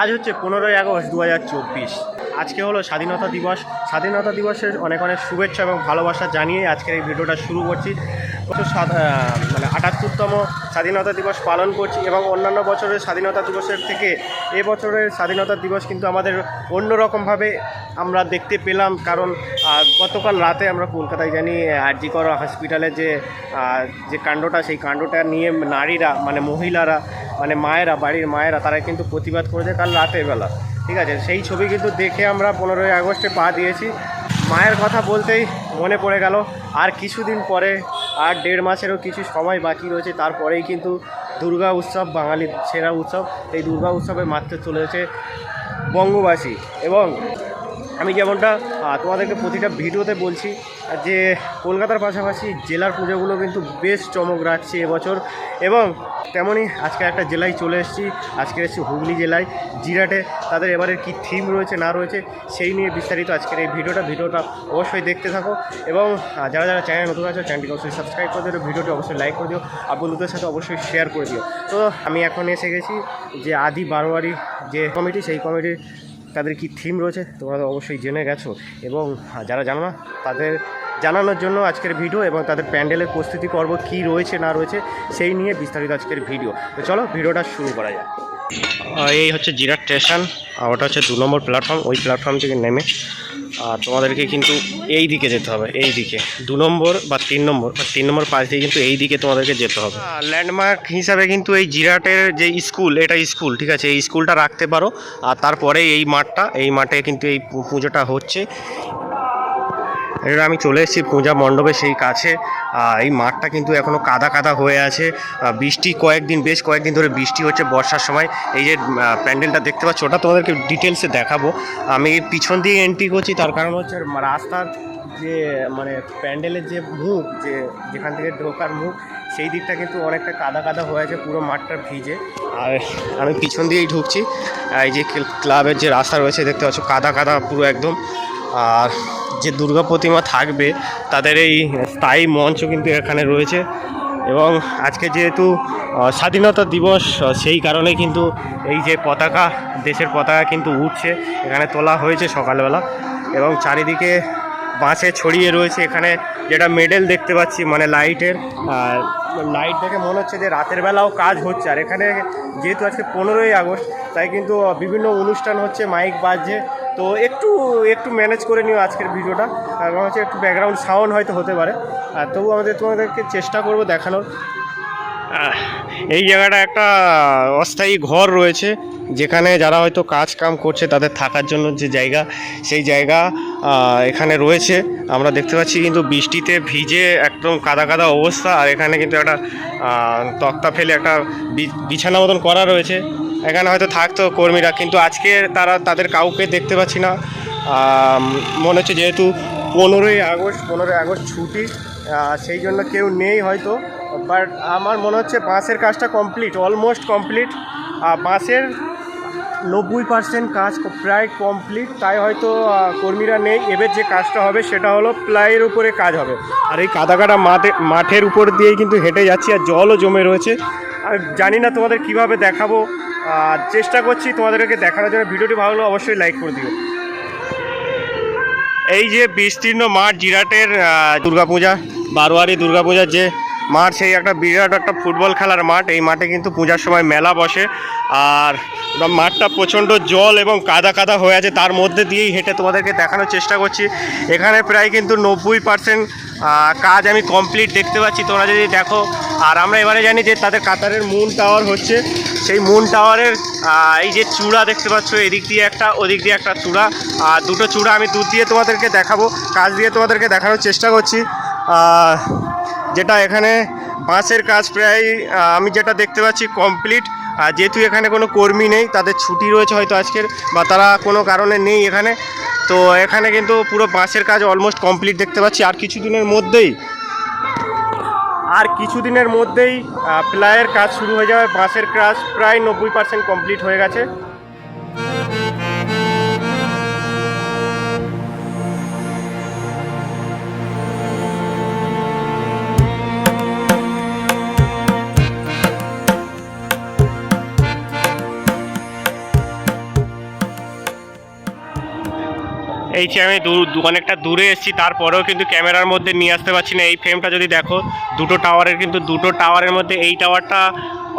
আজ হচ্ছে পনেরোই আগস্ট দু হাজার চব্বিশ। আজকে হলো স্বাধীনতা দিবস। স্বাধীনতা দিবসের অনেক অনেক শুভেচ্ছা এবং ভালোবাসা জানিয়ে আজকের এই ভিডিওটা শুরু করছি। মানে আটাত্তরতম স্বাধীনতা দিবস পালন করছি এবং অন্যান্য বছরের স্বাধীনতা দিবসের থেকে এবছরের স্বাধীনতা দিবস কিন্তু আমাদের অন্যরকমভাবে আমরা দেখতে পেলাম। কারণ গতকাল রাতে আমরা কলকাতায় জানি আরজিকর হসপিটালে যে যে কাণ্ডটা, সেই কাণ্ডটা নিয়ে নারীরা মানে মহিলারা মানে মায়েরা, বাড়ির মায়েরা, তারা কিন্তু প্রতিবাদ করেছে কাল রাতের বেলা। ঠিক আছে? সেই ছবি কিন্তু দেখে আমরা পনেরোই আগস্টে পা দিয়েছি। মায়ের কথা বলতেই মনে পড়ে গেল। আর কিছুদিন পরে আর দেড় মাসেরও কিছু সময় বাকি রয়েছে, তারপরেই কিন্তু দুর্গা উৎসব, বাঙালির সেরা উৎসব, এই দুর্গা উৎসবে মাত্র চলেছে বঙ্গবাসী। এবং আমি যেমনটা তোমাদেরকে প্রতিটা ভিডিওতে বলছি যে কলকাতার পাশাপাশি জেলার পুজোগুলো কিন্তু বেশ চমক রাখছে এবছর। এবং তেমনই আজকে একটা জেলায় চলে এসেছি, আজকে এসেছি হুগলি জেলায়। জিরাটে তাদের এবারের কি থিম রয়েছে, না রয়েছে, সেই নিয়ে বিস্তারিত আজকের এই ভিডিওটা। ভিডিওটা অবশ্যই দেখতে থাকো। এবং যারা যারা চ্যানেল নতুন আছে চ্যানেলটিকে অবশ্যই সাবস্ক্রাইব করে দিও, ভিডিওটি অবশ্যই লাইক করে দিও, আর বন্ধুদের সাথে অবশ্যই শেয়ার করে দিও। তো, আমি এখন এসে গেছি যে আদি বারোয়ারি যে কমিটি সেই কমিটির তাদের কি থিম রয়েছে, তোমরা তো অবশ্যই জেনে গেছো। এবং যারা জানো না, তাদের জানানোর জন্য আজকের ভিডিও এবং তাদের প্যান্ডেলের প্রস্তুতি পর্ব কি রয়েছে, না রয়েছে, সেই নিয়ে বিস্তারিত আজকের ভিডিও তো চলো ভিডিওটা শুরু করা যাক। এই হচ্ছে জিরা স্টেশন, আর ওটা হচ্ছে দু নম্বর প্ল্যাটফর্ম ওই প্ল্যাটফর্ম থেকে নেমে। আর তোমাদেরকে কিন্তু এই দিকে যেতে হবে, এই দিকে। দু নম্বর বা তিন নম্বর, বা তিন নম্বর পাশ দিয়ে কিন্তু এই দিকে তোমাদেরকে যেতে হবে। ল্যান্ডমার্ক হিসাবে কিন্তু এই জিরাটের যে স্কুল, এটা স্কুল, ঠিক আছে? এই স্কুলটা রাখতে পারো। আর তারপরে এই মাঠটা, এই মাঠে কিন্তু এই পুজোটা হচ্ছে। এটা আমি চলে এসেছি পূজা মণ্ডপে সেই কাছে। এই মাঠটা কিন্তু এখনও কাদা কাদা হয়ে আছে। বৃষ্টি কয়েকদিন, বেশ কয়েকদিন ধরে বৃষ্টি হচ্ছে বর্ষার সময়। এই যে প্যান্ডেলটা দেখতে পাচ্ছ, ওটা তোমাদেরকে ডিটেলসে দেখাবো। আমি পিছন দিয়ে এন্ট্রি করছি, তার কারণ হচ্ছে রাস্তার যে মানে প্যান্ডেলের যে মুখ, যে যেখান থেকে ঢোকার মুখ, সেই দিকটা কিন্তু অনেকটা কাদা কাদা হয়ে আছে, পুরো মাঠটা ভিজে। আর আমি পিছন দিয়েই ঢুকছি। এই যে ক্লাবের যে রাস্তা রয়েছে, দেখতে পাচ্ছ, কাদা কাদা পুরো একদম। আর যে দুর্গা প্রতিমা থাকবে, তাদের এই স্থায়ী মঞ্চ কিন্তু এখানে রয়েছে। এবং আজকে যেহেতু স্বাধীনতা দিবস সেই কারণে কিন্তু এই যে পতাকা, দেশের পতাকা কিন্তু উঠছে। এখানে তোলা হয়েছে সকালবেলা। এবং চারিদিকে বাঁশে ছড়িয়ে রয়েছে। এখানে যেটা মেডেল দেখতে পাচ্ছি মানে লাইটের লাইট দেখে মনে হচ্ছে যে রাতের বেলাও কাজ হচ্ছে। আর এখানে যেহেতু আজকে পনেরোই আগস্ট, তাই কিন্তু বিভিন্ন অনুষ্ঠান হচ্ছে, মাইক বাজছে। তো একটু একটু ম্যানেজ করে নিও আজকের ভিডিওটা। কারণ হচ্ছে একটু ব্যাকগ্রাউন্ড সাউন্ড হয়তো হতে পারে। আর তবু আমাদের, তোমাদেরকে চেষ্টা করব দেখানোর। এই জায়গাটা একটা অস্থায়ী ঘর রয়েছে, যেখানে যারা হয়তো কাজ কাম করছে তাদের থাকার জন্য যে জায়গা, সেই জায়গা এখানে রয়েছে। আমরা দেখতে পাচ্ছি কিন্তু বৃষ্টিতে ভিজে একদম কাদা কাদা অবস্থা, আর এখানে কিন্তু একটা তক্তা ফেলে একটা বিছানা মতন করা রয়েছে। এখানে হয়তো থাকতো কর্মীরা, কিন্তু আজকে তারা তাদের কাউকে দেখতে পাচ্ছি না। মনে হচ্ছে যেহেতু পনেরোই আগস্ট পনেরোই আগস্ট ছুটি সেই জন্য কেউ নেই হয়তো। বাট আমার মনে হচ্ছে বাসের কাজটা কমপ্লিট, অলমোস্ট কমপ্লিট। বাসের নব্বই পার্সেন্ট কাজ প্রায় কমপ্লিট, তাই হয়তো কর্মীরা নেই। এবার যে কাজটা হবে সেটা হলো প্লাইয়ের উপরে কাজ হবে। আর এই কাদা কাটা মাঠে, মাঠের উপর দিয়েই কিন্তু হেঁটে যাচ্ছি, আর জলও জমে রয়েছে। আর জানি না তোমাদের কীভাবে দেখাবো। আর চেষ্টা করছি তোমাদেরকে দেখানোর জন্য। ভিডিওটি ভালো লাগলে অবশ্যই লাইক করে দিও। এই যে বিস্তীর্ণ মাঠ জিরাটের দুর্গাপূজা, বারোয়ারি দুর্গাপূজার যে মাঠ, সেই একটা বিরাট একটা ফুটবল খেলার মাঠ। এই মাঠে কিন্তু পূজার সময় মেলা বসে। আর মাঠটা প্রচণ্ড জল এবং কাদা কাদা হয়ে আছে। তার মধ্যে দিয়েই হেঁটে তোমাদেরকে দেখানোর চেষ্টা করছি। এখানে প্রায় কিন্তু নব্বই পার্সেন্ট কাজ আমি কমপ্লিট দেখতে পাচ্ছি। তোমরা যদি দেখো, আর আমরা এবারে জানি যে তাদের কাতারের মুন টাওয়ার হচ্ছে। সেই মুন টাওয়ারের এই যে চূড়া দেখতে পাচ্ছ, এদিক দিয়ে একটা, ওদিক দিয়ে একটা চূড়া, আর দুটো চূড়া আমি দুধ দিয়ে তোমাদেরকে দেখাবো কাজ দিয়ে তোমাদেরকে দেখানোর চেষ্টা করছি। যেটা এখানে বাঁশের কাজ প্রায় আমি যেটা দেখতে পাচ্ছি কমপ্লিট আর যেহেতু এখানে কোনো কর্মী নেই, তাদের ছুটি রয়েছে হয়তো আজকের, বা তারা কোনো কারণে নেই এখানে, তো এখানে কিন্তু পুরো বাঁশের কাজ অলমোস্ট কমপ্লিট দেখতে পাচ্ছি। আর কিছুদিনের মধ্যেই আর কিছুদিনের মধ্যেই প্লায়ের কাজ শুরু হয়ে যাবে বাঁশের কাজ প্রায় নব্বই পার্সেন্ট কমপ্লিট হয়ে গেছে। এই যে আমি অনেকটা দূরে এসেছি, তারপরেও কিন্তু ক্যামেরার মধ্যে নিয়ে আসতে পারছি না। এই ফ্রেমটা যদি দেখো, দুটো টাওয়ারের কিন্তু দুটো টাওয়ারের মধ্যে এই টাওয়ারটা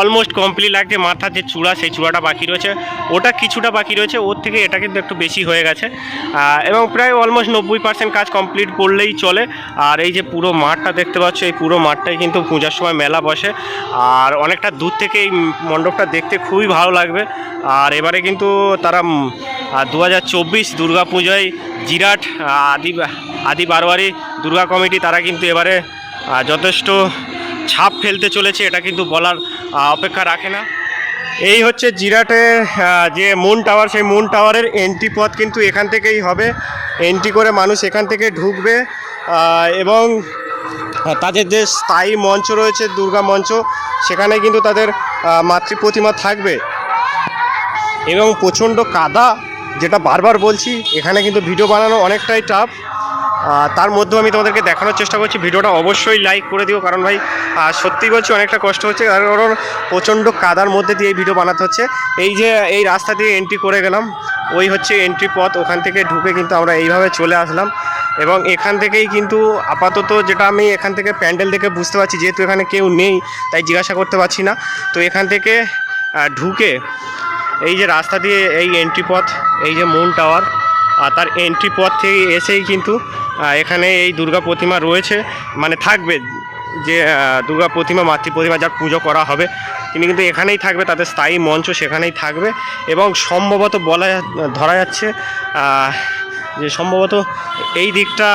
অলমোস্ট কমপ্লিট লাগছে। মাথার যে চূড়া, সেই চূড়াটা বাকি রয়েছে। ওটা কিছুটা বাকি রয়েছে। ওর থেকে এটা কিন্তু একটু বেশি হয়ে গেছে। এবং প্রায় অলমোস্ট নব্বই পার্সেন্ট কাজ কমপ্লিট করলেই চলে। আর এই যে পুরো মাঠটা দেখতে পাচ্ছ, এই পুরো মাঠটাই কিন্তু পূজার সময় মেলা বসে। আর অনেকটা দূর থেকে এই মণ্ডপটা দেখতে খুবই ভালো লাগবে। আর এবারে কিন্তু তারা দু হাজার চব্বিশ দুর্গা পুজোয় জিরাট আদি আদি বারোয়ারি দুর্গা কমিটি, তারা কিন্তু এবারে যথেষ্ট ছাপ ফেলতে চলেছে, এটা কিন্তু বলার অপেক্ষা রাখে না। এই হচ্ছে জিরাটের যে মুন টাওয়ার সেই মুন টাওয়ারের এন্ট্রি পথ কিন্তু এখান থেকেই হবে। এন্ট্রি করে মানুষ এখান থেকে ঢুকবে এবং তাদের যে স্থায়ী মঞ্চ রয়েছে, দুর্গা মঞ্চ, সেখানে কিন্তু তাদের মাতৃ প্রতিমা থাকবে। এবং প্রচণ্ড কাদা, যেটা বারবার বলছি, এখানে কিন্তু ভিডিও বানানো অনেকটাই টাফ তার মধ্যেও আমি তোমাদেরকে দেখানোর চেষ্টা করছি। ভিডিওটা অবশ্যই লাইক করে দিও, কারণ ভাই সত্যি বলছি অনেকটা কষ্ট হচ্ছে। কারণ প্রচণ্ড কাদার মধ্যে দিয়ে এই ভিডিও বানাতে হচ্ছে। এই যে, এই রাস্তা দিয়ে এন্ট্রি করে গেলাম, ওই হচ্ছে এন্ট্রি পথ। ওখান থেকে ঢুকে কিন্তু আমরা এইভাবে চলে আসলাম। এবং এখান থেকেই কিন্তু আপাতত যেটা আমি এখান থেকে প্যান্ডেল দেখে বুঝতে পারছি, যেহেতু এখানে কেউ নেই, তাই জিজ্ঞাসা করতে পারছি না। তো এখান থেকে ঢুকে এই যে রাস্তা দিয়ে এই এন্ট্রি পথ, এই যে মুন টাওয়ার আর তার এন্ট্রি পথ থেকে এসেই কিন্তু এখানে এই দুর্গা প্রতিমা রয়েছে। মানে থাকবে যে দুর্গা প্রতিমা, মাতৃ প্রতিমা যার পুজো করা হবে, তিনি কিন্তু এখানেই থাকবে, তাদের স্থায়ী মঞ্চ সেখানেই থাকবে এবং সম্ভবত বলা ধরা যাচ্ছে যে সম্ভবত এই দিকটা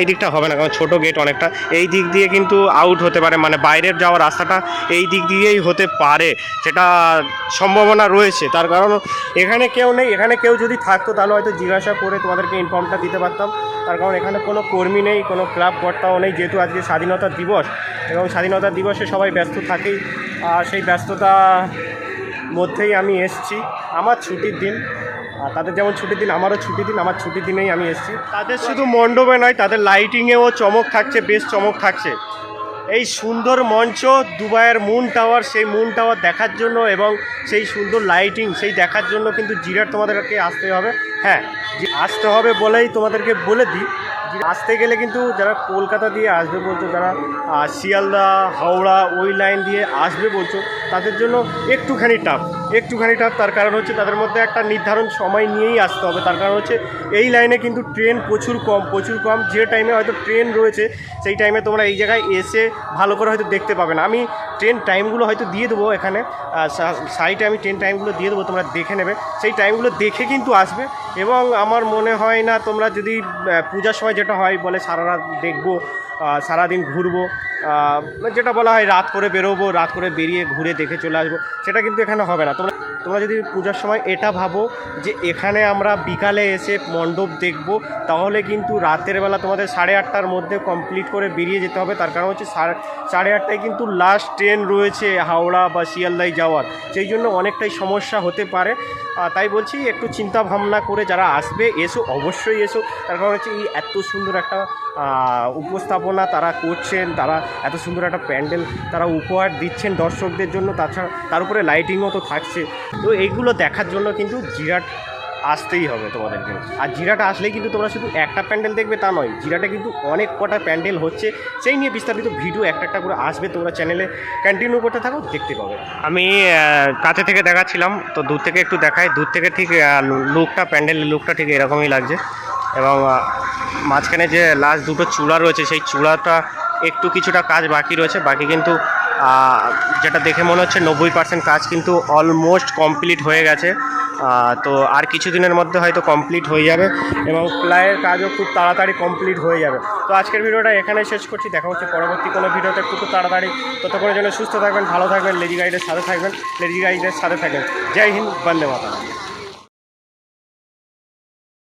এই দিকটা হবে না, কারণ ছোটো গেট অনেকটা। এই দিক দিয়ে কিন্তু আউট হতে পারে মানে বাইরের যাওয়ার রাস্তাটা এই দিক দিয়েই হতে পারে, সেটা সম্ভাবনা রয়েছে। তার কারণ এখানে কেউ নেই, এখানে কেউ যদি থাকতো, তাহলে হয়তো জিজ্ঞাসা করে তোমাদেরকে ইনফর্মটা দিতে পারতাম। তার কারণ এখানে কোনো কর্মী নেই, কোনো ক্লাব কর্তাও নেই, যেহেতু আজকে স্বাধীনতা দিবস, এবং স্বাধীনতা দিবসে সবাই ব্যস্ত থাকেই, আর সেই ব্যস্ততা মধ্যেই আমি এসছি। আমার ছুটির দিন তাদের যেমন ছুটির দিন আমারও ছুটি দিন আমার ছুটির দিনেই আমি এসেছি। তাদের শুধু মণ্ডপে নয় তাদের লাইটিংয়েও চমক থাকছে বেশ চমক থাকছে। এই সুন্দর মঞ্চ দুবাইয়ের মুন টাওয়ার সেই মুন টাওয়ার দেখার জন্য এবং সেই সুন্দর লাইটিং সেই দেখার জন্য কিন্তু জিরাট তোমাদেরকে আসতে হবে। হ্যাঁ যে আসতে হবে বলেই তোমাদেরকে বলে দিই। আসতে গেলে কিন্তু যারা কলকাতা দিয়ে আসবে বলছো, যারা শিয়ালদা, হাওড়া, ওই লাইন দিয়ে আসবে বলছো, তাদের জন্য একটুখানি টাফ একটুখানি টাফ তার কারণ হচ্ছে তাদের মধ্যে একটা নির্ধারণ সময় নিয়েই আসতে হবে। তার কারণ হচ্ছে এই লাইনে কিন্তু ট্রেন প্রচুর কম প্রচুর কম। যে টাইমে হয়তো ট্রেন রয়েছে, সেই টাইমে তোমরা এই জায়গায় এসে ভালো করে হয়তো দেখতে পাবে না। আমি ট্রেন টাইমগুলো হয়তো দিয়ে দেবো এখানে। সাইটে আমি ট্রেন টাইমগুলো দিয়ে দেবো, তোমরা দেখে নেবে। সেই টাইমগুলো দেখে কিন্তু আসবে। এবং আমার মনে হয় না তোমরা যদি পূজার সময় যেটা হয় বলে সারা রাত দেখব সারাদিন ঘুরবো যেটা বলা হয় রাত করে বেরোবো রাত করে বেরিয়ে ঘুরে দেখে চলে আসব সেটা কিন্তু এখানে হবে না। তোমরা তোমরা যদি পূজার সময় এটা ভাবো যে এখানে আমরা বিকালে এসে মণ্ডপ দেখব তাহলে কিন্তু রাতের বেলা তোমাদের সাড়ে আটটার মধ্যে কমপ্লিট করে বেরিয়ে যেতে হবে। তার কারণ হচ্ছে সাড়ে আটটায় কিন্তু লাস্ট ট্রেন রয়েছে হাওড়া বা শিয়ালদায় যাওয়ার। সেই জন্য অনেকটাই সমস্যা হতে পারে। তাই বলছি একটু চিন্তা ভাবনা করে যারা আসবে এসো অবশ্যই এসো। তার কারণ হচ্ছে এই এত সুন্দর একটা আহ, উপস্থাপনা তারা করছেন, তারা এত সুন্দর একটা প্যান্ডেল তারা উপহার দিচ্ছেন দর্শকদের জন্য, তাছাড়া তার উপরে লাইটিংও তো থাকছে। তো এইগুলো দেখার জন্য কিন্তু জিরাট আসতেই হবে তোমাদেরকে। আর জিরাটা আসলেই কিন্তু তোমরা শুধু একটা প্যান্ডেল দেখবে তা নয়, জিরাটা কিন্তু অনেক কটা প্যান্ডেল হচ্ছে। সেই নিয়ে বিস্তারিত ভিডিও একটা একটা করে আসবে, তোমরা চ্যানেলে কন্টিনিউ করতে থাকো, দেখতে পাবে। আমি কাছে থেকে দেখাচ্ছিলাম, তো দূর থেকে একটু দেখাই। দূর থেকে ঠিক লুকটা, প্যান্ডেলের লুকটা ঠিক এরকমই লাগছে। এবং মাঝখানে যে লাস্ট দুটো চূড়া রয়েছে, সেই চূড়াটা একটু কিছুটা কাজ বাকি রয়েছে। বাকি কিন্তু যেটা দেখে মনে হচ্ছে নব্বই পার্সেন্ট কাজ কিন্তু অলমোস্ট কমপ্লিট হয়ে গেছে। তো আর কিছুদিনের মধ্যে হয়তো কমপ্লিট হয়ে যাবে এবং প্লায়ের কাজও খুব তাড়াতাড়ি কমপ্লিট হয়ে যাবে। তো আজকের ভিডিওটা এখানে শেষ করছি। দেখা হচ্ছে পরবর্তী কোনো ভিডিওতে খুব তাড়াতাড়ি। ততক্ষণের জন্য সুস্থ থাকবেন, ভালো থাকবেন লেডি গাইডের সাথে থাকবেন লেডি গাইডের সাথে থাকবেন। জয় হিন্দ, বন্দে মাতা